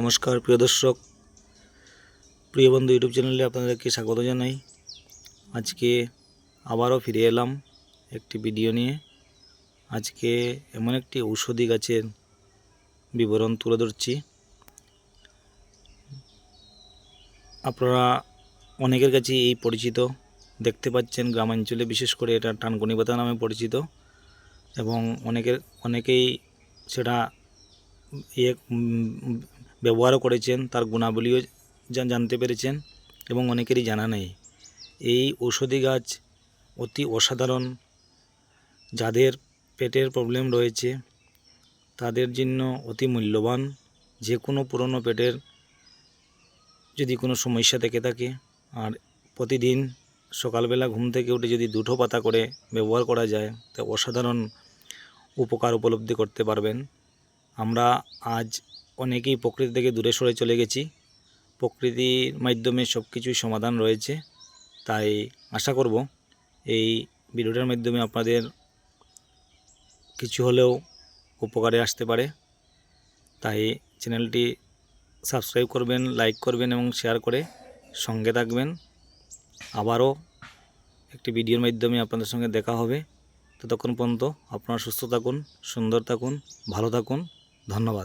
নমস্কার, প্রিয় দর্শক। প্রিয় বন্ধু, ইউটিউব চ্যানেলে আপনাদেরকে স্বাগত জানাই। আজকে আবারও ফিরে এলাম একটি ভিডিও নিয়ে। আজকে এমন একটি ঔষধি গাছের বিবরণ তুলে ধরছি। আপনারা অনেকের কাছে এই পরিচিত। দেখতে পাচ্ছেন গ্রামাঞ্চলে বিশেষ করে এটা টানকুনি পাতা নামে পরিচিত। এবং অনেকের, অনেকেই সেটা ইয়ে ব্যবহারও করেছেন, তার গুণাবলীও জানতে পেরেছেন এবং অনেকেরই জানা নেই। এই ঔষধি গাছ অতি অসাধারণ। যাদের পেটের প্রবলেম রয়েছে, তাদের জন্য অতি মূল্যবান। যে কোনো পুরনো পেটের যদি কোনো সমস্যা থেকে থাকে, আর প্রতিদিন সকালবেলা ঘুম থেকে উঠে যদি দুটো পাতা করে ব্যবহার করা যায়, তা অসাধারণ উপকার উপলব্ধি করতে পারবেন। আমরা আজ অনেকেই প্রকৃতি থেকে দূরে সরে চলে গেছি। প্রকৃতির মাধ্যমে সব কিছুই সমাধান রয়েছে, তাই আশা করব এই ভিডিওটার মাধ্যমে আপনাদের কিছু হলেও উপকারে আসতে পারে। তাই চ্যানেলটি সাবস্ক্রাইব করবেন, লাইক করবেন এবং শেয়ার করে সঙ্গে থাকবেন। আবারও একটি ভিডিওর মাধ্যমে আপনাদের সঙ্গে দেখা হবে। ততক্ষণ পর্যন্ত আপনারা সুস্থ থাকুন, সুন্দর থাকুন, ভালো থাকুন। ধন্যবাদ।